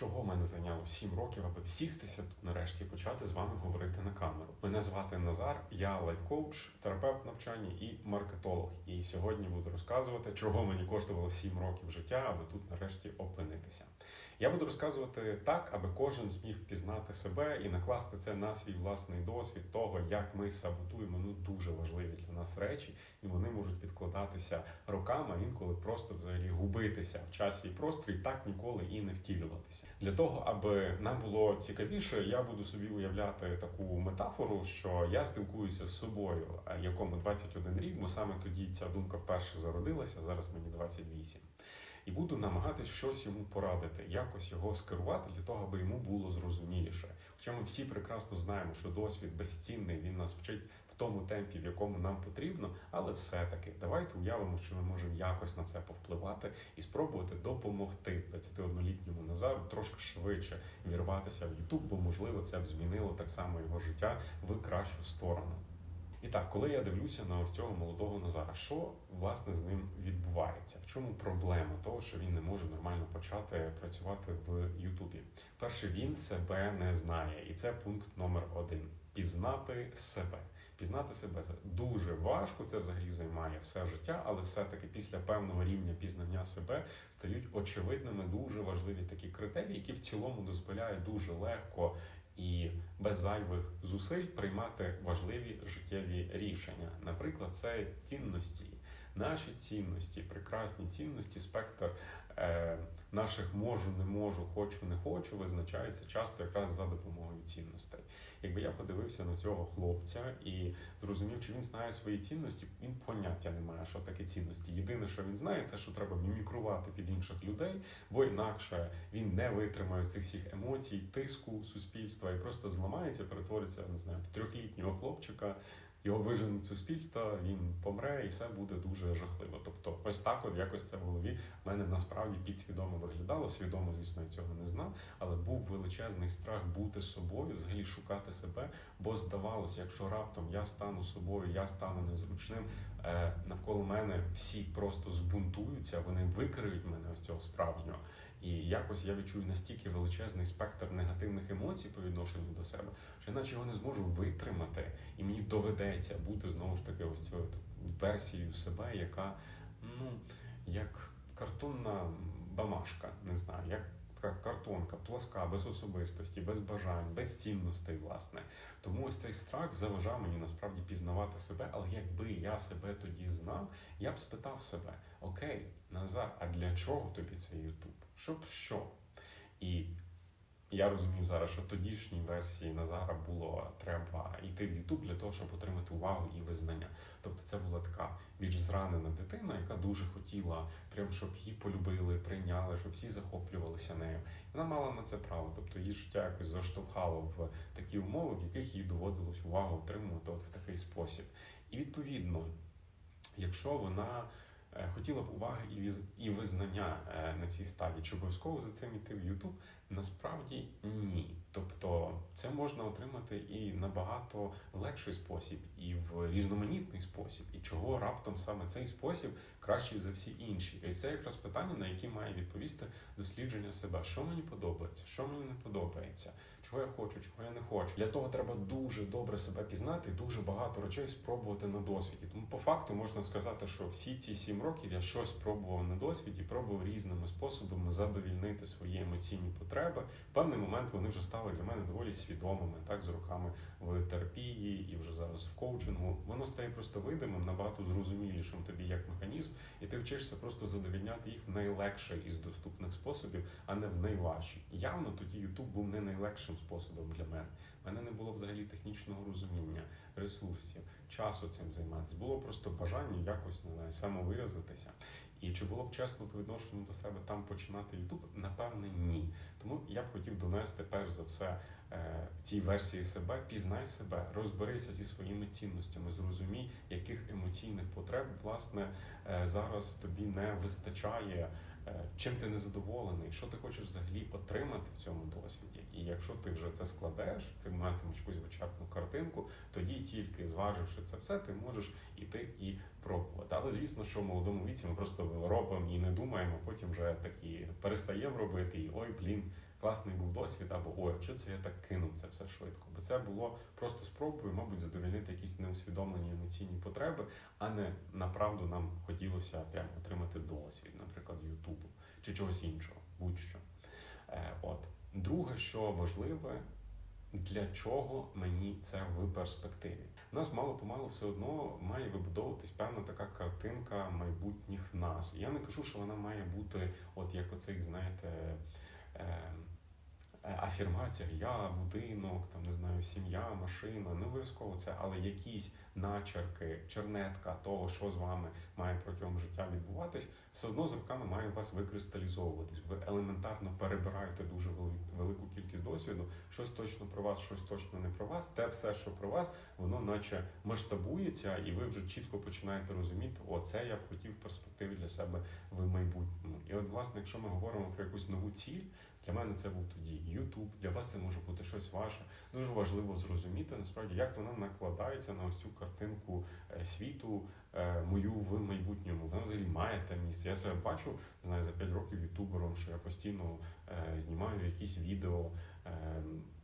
Чого мене зайняло 7 років, аби всістися тут нарешті почати з вами говорити на камеру. Мене звати Назар, я лайфкоуч, терапевт навчання і маркетолог. І сьогодні буду розказувати, чого мені коштувало 7 років життя, аби тут нарешті опинитися. Я буду розказувати так, аби кожен зміг впізнати себе і накласти це на свій власний досвід того, як ми саботуємо ну дуже важливі для нас речі, і вони можуть відкладатися роками, інколи просто взагалі губитися в часі і просторі, так ніколи і не втілюватися. Для того, аби нам було цікавіше, я буду собі уявляти таку метафору, що я спілкуюся з собою, якому 21 рік, бо саме тоді ця думка вперше зародилася. Зараз мені 28. І буду намагатись щось йому порадити, якось його скерувати для того, аби йому було зрозуміліше. Хоча ми всі прекрасно знаємо, що досвід безцінний, він нас вчить в тому темпі, в якому нам потрібно, але все-таки давайте уявимо, що ми можемо якось на це повпливати і спробувати допомогти 21-літньому Назару трошки швидше вірватися в YouTube, бо можливо це б змінило так само його життя в кращу сторону. І так, коли я дивлюся на ось цього молодого Назара, що власне з ним відбувається? В чому проблема того, що він не може нормально почати працювати в Ютубі? Перше, він себе не знає, і це пункт номер один: пізнати себе. Пізнати себе це дуже важко. Це взагалі займає все життя, але все-таки після певного рівня пізнання себе стають очевидними дуже важливі такі критерії, які в цілому дозволяють дуже легко і без зайвих зусиль приймати важливі життєві рішення. Наприклад, це цінності. Наші цінності, прекрасні цінності, спектр наших можу, не можу, хочу, не хочу, визначається часто якраз за допомогою цінностей. Якби я подивився на цього хлопця і зрозумів, чи він знає свої цінності, він поняття не має, що таке цінності. Єдине, що він знає, це що треба мімікрувати під інших людей, бо інакше він не витримає цих всіх емоцій, тиску суспільства і просто зламається, перетвориться не знаю, в трьохлітнього хлопчика. Його виженуть суспільства, він помре, і все буде дуже жахливо. Тобто, ось так, от якось це в голові в мене насправді підсвідомо виглядало. Свідомо, звісно, я цього не знав, але був величезний страх бути собою, взагалі шукати себе. Бо здавалося, якщо раптом я стану собою, я стану незручним, е, навколо мене всі просто збунтуються, вони викриють мене ось цього справжнього. І якось я відчую настільки величезний спектр негативних емоцій по відношенню до себе, що іначе його не зможу витримати, і мені доведеться бути знову ж таки ось цією версією себе, яка ну як картонна бамашка, не знаю, як така картонка, плоска, без особистості, без бажань, без цінностей, власне. Тому ось цей страх заважав мені насправді пізнавати себе. Але якби я себе тоді знав, я б спитав себе: Окей, Назар, а для чого тобі цей Ютуб? Щоб що? І я розумію зараз, що тодішній версії Назара було треба йти в Ютуб для того, щоб отримати увагу і визнання. Тобто, це була така більш зранена дитина, яка дуже хотіла, прям щоб її полюбили, прийняли, щоб всі захоплювалися нею. Вона мала на це право. Тобто її життя якось заштовхало в такі умови, в яких їй доводилось увагу отримувати от в такий спосіб. І відповідно, якщо вона е, хотіла б уваги і визнання е, на цій стадії, чи обов'язково за цим іти в Ютуб, насправді ні. Тобто це можна отримати і набагато легший спосіб, і в різноманітний спосіб. І чого раптом саме цей спосіб кращий за всі інші? І це якраз питання, на які має відповісти дослідження себе. Що мені подобається, що мені не подобається, чого я хочу, чого я не хочу. Для того треба дуже добре себе пізнати, дуже багато речей спробувати на досвіді. Тому по факту можна сказати, що всі ці сім років я щось пробував на досвіді, пробував різними способами задовільнити свої емоційні потреби. В певний момент вони вже стали для мене доволі свідомими, так з роками в терапії і вже зараз в коучингу. Воно стає просто видимим, набагато зрозумілішим тобі як механізм, і ти вчишся просто задовільняти їх в найлегший із доступних способів, а не в найважчий. Явно тоді Ютуб був не найлегшим способом для мене. У мене не було взагалі технічного розуміння, ресурсів, часу цим займатися. Було просто бажання якось не знаю, самовиразитися. І чи було б чесно по відношенню до себе там починати Ютуб? Напевне, ні. Тому я б хотів донести перш за все е, в цій версії себе, пізнай себе, розберися зі своїми цінностями, зрозумій, яких емоційних потреб власне е, зараз тобі не вистачає, е, чим ти незадоволений, що ти хочеш взагалі отримати в цьому досвіді. І якщо ти вже це складеш, ти матимеш якусь вичерпну картинку, тоді тільки зваживши це все, ти можеш іти і пробувати. Але звісно, що в молодому віці ми просто робимо і не думаємо, потім вже такі перестаємо робити, і ой, блін, класний був досвід, або ой, що це я так кинув це все швидко. Бо це було просто спробою, мабуть, задовольнити якісь неусвідомлені емоційні потреби, а не направду нам хотілося прямо отримати досвід, наприклад, Ютубу чи чогось іншого, будь-що. Е, От друге, що важливе. Для чого мені це в перспективі? У нас мало помалу все одно має вибудовуватись певна така картинка майбутніх нас. Я не кажу, що вона має бути, от як оцих, знаєте, е, е, афірмаціях я, будинок, там не знаю, сім'я, машина. Не обов'язково це, але якісь начерки, чернетка того, що з вами має протягом життя відбуватись, все одно з роками має у вас викристалізовуватись. Ви елементарно перебираєте дуже велику кількість досвіду. Щось точно про вас, щось точно не про вас. Те все, що про вас, воно наче масштабується, і ви вже чітко починаєте розуміти, о, це я б хотів в перспективі для себе в майбутньому. І от, власне, якщо ми говоримо про якусь нову ціль, для мене це був тоді YouTube, для вас це може бути щось ваше. Дуже важливо зрозуміти насправді, як вона накладається на ось цю картинку е, світу, е, мою в майбутньому. Вона взагалі має те місце. Я себе бачу, знаю, за 5 років ютубером, що я постійно е, знімаю якісь відео,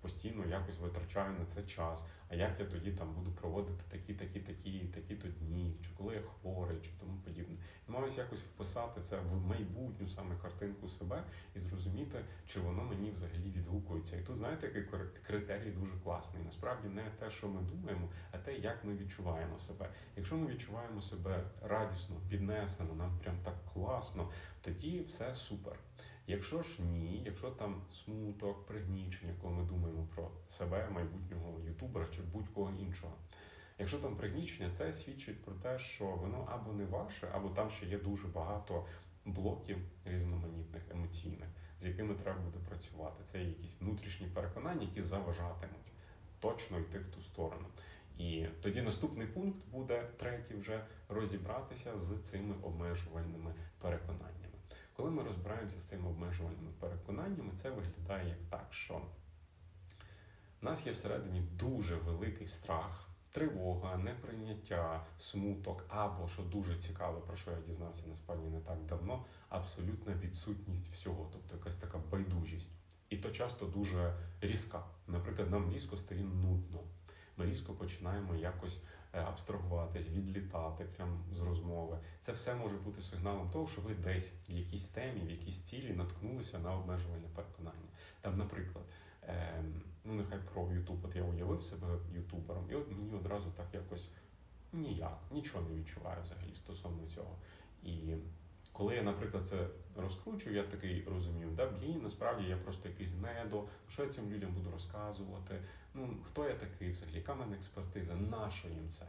постійно якось витрачаю на це час. А як я тоді там буду проводити такі, такі, такі, такі то дні, чи коли я хворий, чи тому подібне. І маюсь якось вписати це в майбутню саме картинку себе і зрозуміти, чи воно мені взагалі відгукується. І тут знаєте, який кр- критерій дуже класний. Насправді не те, що ми думаємо, а те, як ми відчуваємо себе. Якщо ми відчуваємо себе радісно, піднесено, нам прям так класно, тоді все супер. Якщо ж ні, якщо там смуток, пригнічення, коли ми думаємо про себе, майбутнього ютубера чи будь-кого іншого. Якщо там пригнічення, це свідчить про те, що воно або не ваше, або там ще є дуже багато блоків різноманітних емоційних, з якими треба буде працювати. Це якісь внутрішні переконання, які заважатимуть точно йти в ту сторону. І тоді наступний пункт буде третій вже розібратися з цими обмежувальними переконаннями. Коли ми розбираємося з цими обмежувальними переконаннями, це виглядає як так, що в нас є всередині дуже великий страх, тривога, неприйняття, смуток, або що дуже цікаве, про що я дізнався насправді не так давно, абсолютна відсутність всього, тобто якась така байдужість. І то часто дуже різка. Наприклад, нам різко стає нудно. Ми різко починаємо якось е, абстрагуватись, відлітати прямо з розмови. Це все може бути сигналом того, що ви десь в якійсь темі, в якійсь цілі наткнулися на обмежувальне переконання. Там, наприклад, е, ну нехай про Ютуб, от я уявив себе ютубером, і от мені одразу так якось ніяк, нічого не відчуваю взагалі стосовно цього. І коли я, наприклад, це розкручую, я такий розумію, да, блін, насправді я просто якийсь недо, що я цим людям буду розказувати, ну хто я такий взагалі, яка в мене експертиза, на що їм це?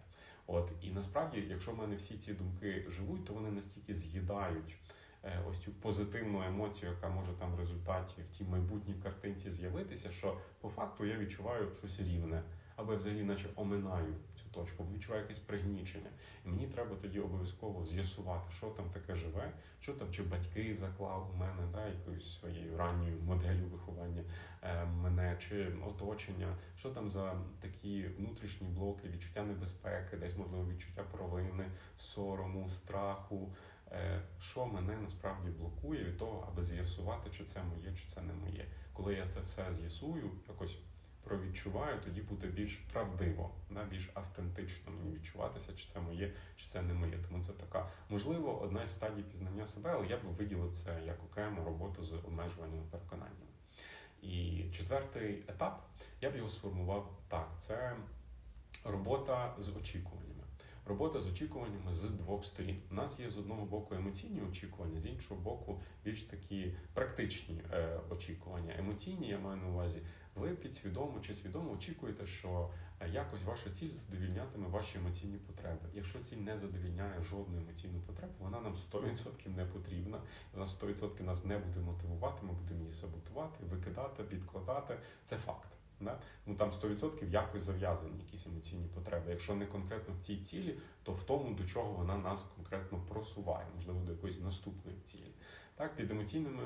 От і насправді, якщо в мене всі ці думки живуть, то вони настільки з'їдають е, ось цю позитивну емоцію, яка може там в результаті в тій майбутній картинці з'явитися, що по факту я відчуваю щось рівне. Або я взагалі наче оминаю цю точку, відчуваю якесь пригнічення. І мені треба тоді обов'язково з'ясувати, що там таке живе, що там чи батьки заклав у мене, да, якоюсь своєю ранньою моделлю виховання е, мене, чи оточення, що там за такі внутрішні блоки, відчуття небезпеки, десь можливо відчуття провини, сорому, страху. Е, що мене насправді блокує від того, аби з'ясувати, чи це моє, чи це не моє. Коли я це все з'ясую, якось провідчуваю, тоді буде більш правдиво, да, більш автентично мені відчуватися, чи це моє, чи це не моє. Тому це така можливо одна із стадій пізнання себе, але я б виділив це як окрему роботу з обмежувальними переконаннями. І четвертий етап я б його сформував так: це робота з очікуваннями. Робота з очікуваннями з двох сторін. У нас є з одного боку емоційні очікування, з іншого боку, більш такі практичні е, очікування. Емоційні я маю на увазі. Ви підсвідомо чи свідомо очікуєте, що е, якось ваша ціль задовільнятиме ваші емоційні потреби. Якщо ціль не задовільняє жодну емоційну потребу, вона нам 100% не потрібна. Вона 100% нас не буде мотивувати. Ми будемо її саботувати, викидати, відкладати. Це факт. Да? Ну там 100% якось зав'язані якісь емоційні потреби. Якщо не конкретно в цій цілі, то в тому, до чого вона нас конкретно просуває, можливо, до якоїсь наступної цілі. Так, під емоційними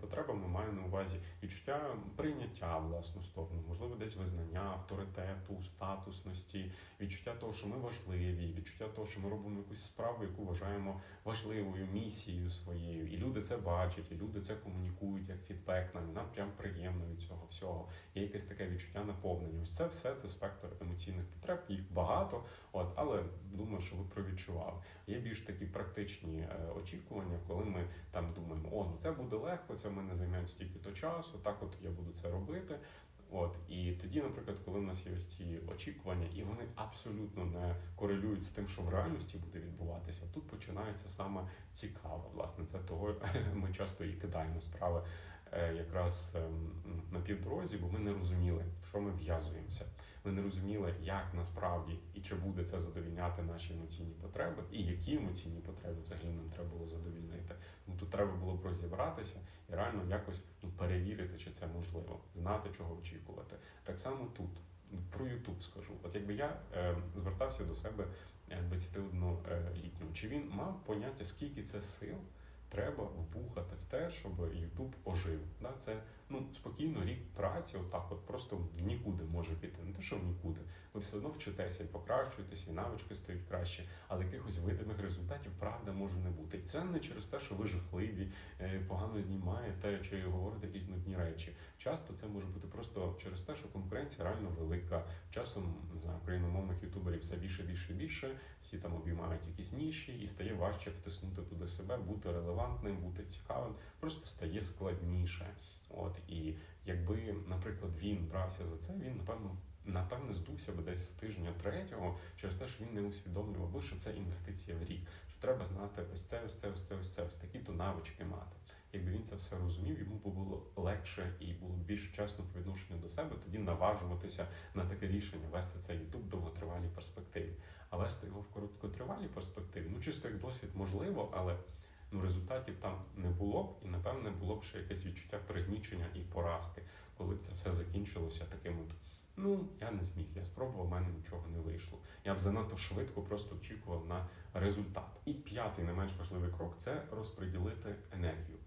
потребами маю на увазі відчуття прийняття власну сторону, можливо, десь визнання авторитету, статусності, відчуття того, що ми важливі, відчуття того, що ми робимо якусь справу, яку вважаємо важливою місією своєю. І люди це бачать, і люди це комунікують як фідбек нам. Нам прям приємно від цього всього. Є якесь таке відчуття наповнення. Ось це все це спектр емоційних потреб. Їх багато, от але думаю, що ви провідчували. Є більш такі практичні е, очікування, коли ми там думаємо, о, ну це буде легко, це в мене займе стільки то часу, так от я буду це робити. От і тоді, наприклад, коли в нас є ось ці очікування, і вони абсолютно не корелюють з тим, що в реальності буде відбуватися, тут починається саме цікаве. Власне, це того ми часто і кидаємо справи якраз ем, на півдорозі, бо ми не розуміли, що ми в'язуємося. Ми не розуміли, як насправді і чи буде це задовільняти наші емоційні потреби, і які емоційні потреби взагалі нам треба було задовільнити. Тому тут треба було б розібратися і реально якось ну, перевірити, чи це можливо, знати, чого очікувати. Так само тут ну, про Ютуб скажу. От якби я е, звертався до себе 21-літнього, чи він мав поняття, скільки це сил треба вбухати в те, щоб Ютуб ожив. Да? Це ну спокійно рік праці, отак, от просто нікуди може піти. Не те, що в нікуди. Ви все одно вчитеся і покращуєтеся, і навички стають краще, але якихось видимих результатів правда може не бути. І це не через те, що ви жахливі, е, погано знімаєте чи говорите якісь нудні речі. Часто це може бути просто через те, що конкуренція реально велика. Часом не знаю, україномовних ютуберів все більше, більше, більше. Всі там обіймають якісь ніші, і стає важче втиснути туди себе, бути релевантним, бути цікавим. Просто стає складніше. От і якби, наприклад, він брався за це, він напевно. Напевне, здувся би десь з тижня третього через те, що він не усвідомлював, би, що це інвестиція в рік. Що треба знати ось це, ось це, ось це, ось це, ось такі то навички мати. Якби він це все розумів, йому б було легше і було більш чесно по відношенню до себе, тоді наважуватися на таке рішення, вести цей в довготривалій перспективі. А вести його в короткотривалій перспективі, ну чисто як досвід можливо, але ну результатів там не було б, і напевне було б ще якесь відчуття пригнічення і поразки, коли це все закінчилося таким от. Ну, я не зміг, я спробував, в мене нічого не вийшло. Я б занадто швидко просто очікував на результат. І п'ятий, не менш важливий крок це розподілити енергію.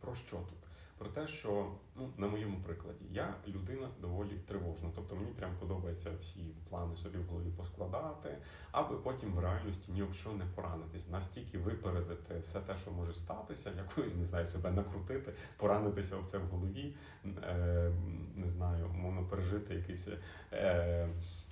Про що тут? Про те, що ну на моєму прикладі я людина доволі тривожна. Тобто мені прям подобається всі плани собі в голові поскладати, аби потім в реальності ні об що не поранитись, настільки випередити все те, що може статися, якось не знаю, себе накрутити, поранитися оце в голові, е, не знаю, умовно пережити якийсь. Е,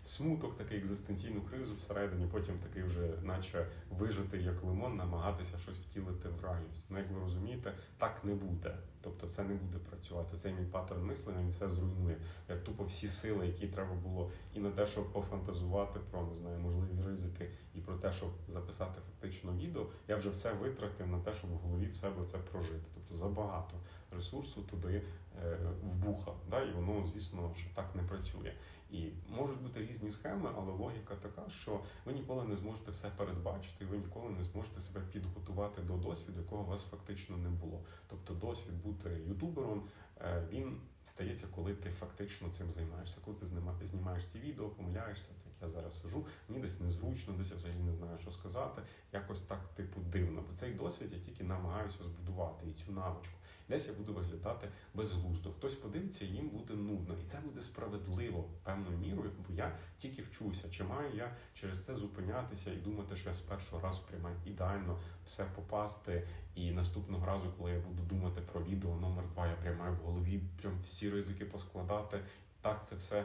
Смуток, такий екзистенційну кризу всередині, потім такий вже, наче вижити як лимон, намагатися щось втілити в реальність. Ну, як ви розумієте, так не буде. Тобто це не буде працювати. Цей мій паттерн мислення він все зруйнує. Я тупо всі сили, які треба було і на те, щоб пофантазувати про не знаю, можливі ризики, і про те, щоб записати фактично відео, я вже все витратив на те, щоб в голові в себе це прожити. Тобто забагато ресурсу туди е, вбухав. Да? І воно, звісно, що так не працює. І можуть бути різні схеми, але логіка така, що ви ніколи не зможете все передбачити, ви ніколи не зможете себе підготувати до досвіду, якого у вас фактично не було. Тобто, досвід бути ютубером е, він стається, коли ти фактично цим займаєшся. Коли ти знімаєш ці відео, помиляєшся, я зараз сижу, мені десь незручно, десь я взагалі не знаю, що сказати. Якось так, типу, дивно. Бо цей досвід я тільки намагаюся збудувати і цю навичку. Десь я буду виглядати безглуздо. Хтось подивиться, їм буде нудно, і це буде справедливо певною мірою, бо я тільки вчуся. Чи маю я через це зупинятися і думати, що я з першого разу приймаю ідеально все попасти, і наступного разу, коли я буду думати про відео номер два, я приймаю в голові прям всі ризики поскладати. Так, це все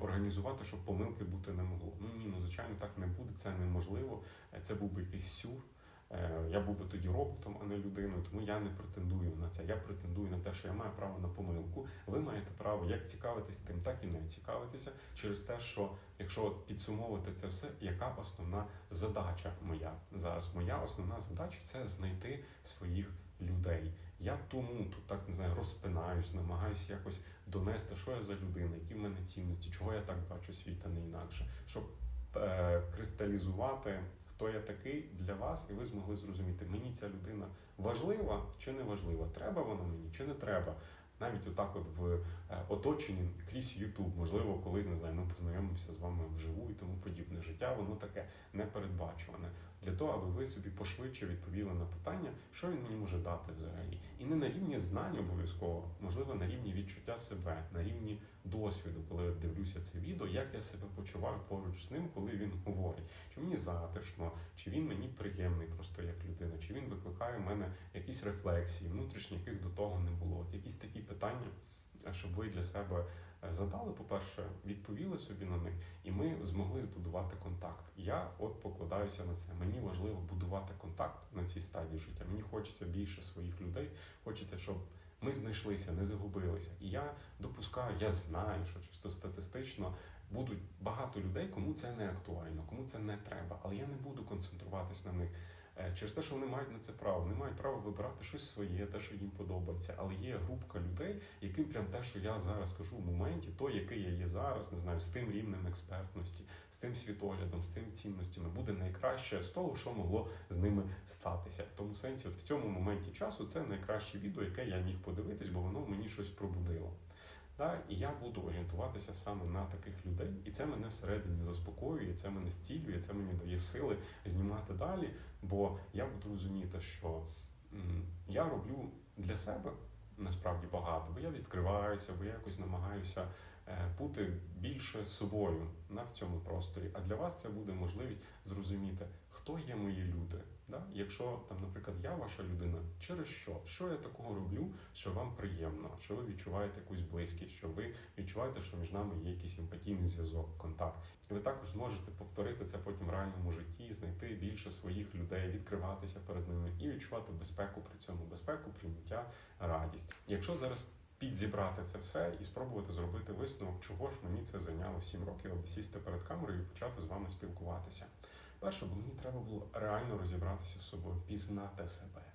організувати, щоб помилки бути не могло. Ну ні, ну звичайно, так не буде. Це неможливо. Це був би якийсь сюр. Е, Я був би тоді роботом, а не людиною, тому я не претендую на це. Я претендую на те, що я маю право на помилку. Ви маєте право як цікавитись тим, так і не цікавитися через те, що якщо підсумовувати це все, яка основна задача моя зараз? Моя основна задача це знайти своїх людей. Я тому тут так не знаю, розпинаюсь, намагаюся якось донести, що я за людина, які в мене цінності, чого я так бачу світ, а не інакше, щоб е, кристалізувати хто я такий для вас, і ви змогли зрозуміти, мені ця людина важлива чи не важлива, треба вона мені чи не треба. Навіть отак, от в е, оточенні крізь YouTube, можливо, колись не знаю, ми познайомимося з вами вживу і тому подібне. Життя воно таке непередбачуване. Для того, аби ви собі пошвидше відповіли на питання, що він мені може дати взагалі, і не на рівні знань обов'язково, можливо, на рівні відчуття себе, на рівні досвіду, коли я дивлюся це відео, як я себе почуваю поруч з ним, коли він говорить, чи мені затишно, чи він мені приємний просто як людина, чи він викликає в мене якісь рефлексії, внутрішні, яких до того не було. От якісь такі питання, е, щоб ви для себе е, задали, по-перше, відповіли собі на них, і ми змогли збудувати контакт. Я от покладаюся на це. Мені важливо будувати контакт на цій стадії життя. Мені хочеться більше своїх людей, хочеться, щоб. Ми знайшлися, не загубилися. І я допускаю, я знаю, що чисто статистично будуть багато людей, кому це не актуально, кому це не треба. Але я не буду концентруватись на них через те, що вони мають на це право. Вони мають право вибирати щось своє, те, що їм подобається. Але є групка людей, яким прям те, що я зараз кажу в моменті, то який я є зараз, не знаю, з тим рівнем експертності, з тим світоглядом, з цим цінностями, буде найкраще з того, що могло з ними статися. В тому сенсі, от в цьому моменті часу це найкраще відео, яке я міг подивитись, бо воно мені щось пробудило. Да? І я буду орієнтуватися саме на таких людей, і це мене всередині заспокоює, це мене зцілює, це мені дає сили знімати далі. Бо я буду розуміти, що я роблю для себе насправді багато, бо я відкриваюся, бо я якось намагаюся е, бути більше собою на в цьому просторі. А для вас це буде можливість зрозуміти, хто є мої люди. Да? Якщо там, наприклад, я ваша людина, через що? Що я такого роблю, що вам приємно, що ви відчуваєте якусь близькість, що ви відчуваєте, що між нами є якийсь емпатійний зв'язок, контакт. І ви також зможете повторити це потім в реальному житті, знайти більше своїх людей, відкриватися перед ними і відчувати безпеку при цьому, безпеку, прийняття, радість. Якщо зараз підзібрати це все і спробувати зробити висновок, чого ж мені це зайняло 7 років, аби сісти перед камерою і почати з вами спілкуватися. Перше, бо мені треба було реально розібратися з собою, пізнати себе.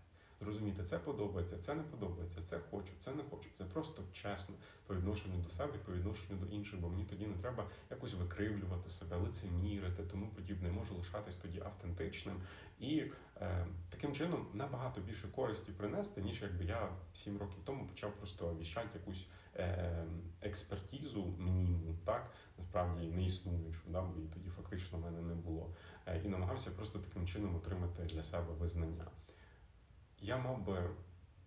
Зрозуміти, це подобається, це не подобається, це хочу, це не хочу. Це просто чесно по відношенню до себе, по відношенню до інших, бо мені тоді не треба якось викривлювати себе, лицемірити, тому подібне. Можу лишатись тоді автентичним і е, таким чином набагато більше користі принести, ніж якби я сім років тому почав просто віщати якусь е, експертизу мніму, так насправді не існуючу, да, бо її тоді фактично в мене не було. Е, і намагався просто таким чином отримати для себе визнання. Я мав би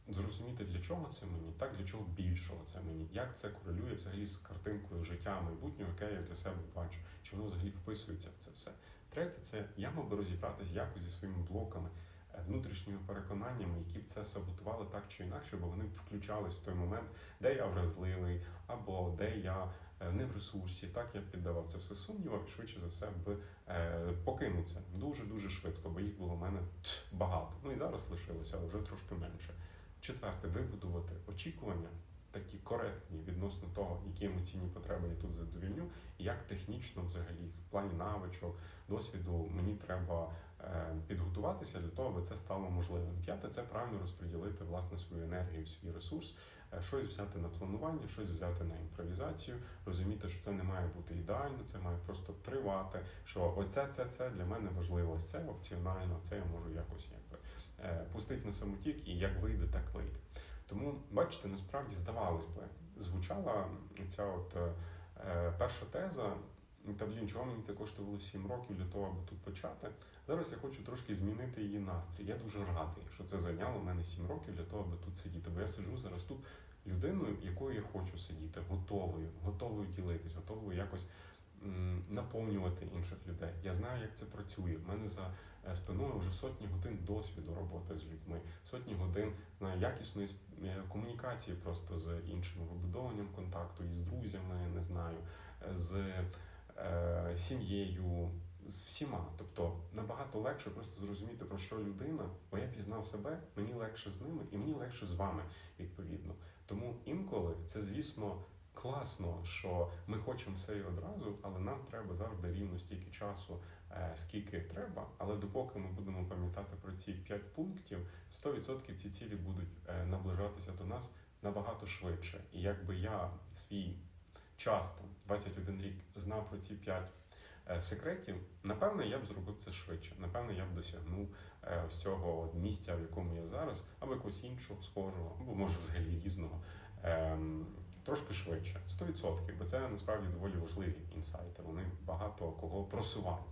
зрозуміти, для чого це мені, так для чого більшого це мені, як це корелює взагалі з картинкою життя майбутнього, яке я для себе бачу, чи воно взагалі вписується в це все. Третє, це я мав би розібратись якось зі своїми блоками, е, внутрішніми переконаннями, які б це саботували так чи інакше, бо вони б включались в той момент, де я вразливий, або де я не в ресурсі. Так я піддавав це все сумнівам, і швидше за все би е, покинув це дуже дуже швидко, бо їх було в мене багато. Ну і зараз лишилося, але вже трошки менше. Четверте, вибудувати очікування. Такі коректні відносно того, які емоційні потреби я тут задовільню, і як технічно, взагалі, в плані навичок, досвіду мені треба е, підготуватися для того, аби це стало можливим. П'яте це правильно розподілити власне свою енергію, свій ресурс, е, щось взяти на планування, щось взяти на імпровізацію, розуміти, що це не має бути ідеально, це має просто тривати. Що оце це, це для мене важливо, це опціонально, це я можу якось якби е, пустити на самотік, і як вийде, так вийде. Тому, бачите, насправді здавалось би, звучала ця от е, перша теза. Та блін, чого мені це коштувало 7 років для того, аби тут почати. Зараз я хочу трошки змінити її настрій. Я дуже радий, що це зайняло мене 7 років для того, аби тут сидіти. Бо я сиджу зараз тут людиною, якою я хочу сидіти, готовою, готовою ділитись, готовою якось наповнювати інших людей. Я знаю, як це працює. У мене за е, спиною вже сотні годин досвіду роботи з людьми, сотні годин знаю, якісної е, комунікації просто з іншими, вибудовуванням контакту із друзями, не знаю, е, з е, сім'єю, з всіма. Тобто набагато легше просто зрозуміти, про що людина, бо я пізнав себе, мені легше з ними і мені легше з вами відповідно. Тому інколи це, звісно, класно, що ми хочемо все і одразу, але нам треба завжди рівно стільки часу, е, скільки треба. Але допоки ми будемо пам'ятати про ці 5 пунктів, 100% ці цілі будуть е, наближатися до нас набагато швидше. І якби я свій час, там 21 рік, знав про ці 5 е, секретів, напевне, я б зробив це швидше. Напевне, я б досягнув е, ось цього місця, в якому я зараз, або якогось іншого схожого, або може взагалі різного. Ем, трошки швидше, 100%, бо це насправді доволі важливі інсайти. Вони багато кого просувають.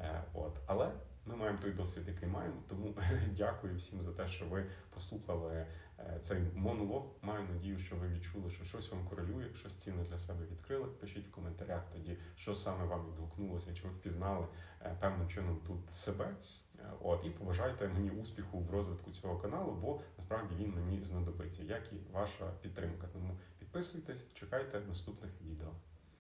Е, От, але ми маємо той досвід, який маємо. Тому дякую всім за те, що ви послухали цей монолог. Маю надію, що ви відчули, що щось вам корелює, щось цінне для себе відкрили. Пишіть в коментарях тоді, що саме вам відгукнулося, чи ви впізнали е, певним чином тут себе. Е, От і побажайте мені успіху в розвитку цього каналу, бо насправді він мені знадобиться, як і ваша підтримка. Тому підписуйтесь, чекайте наступних відео.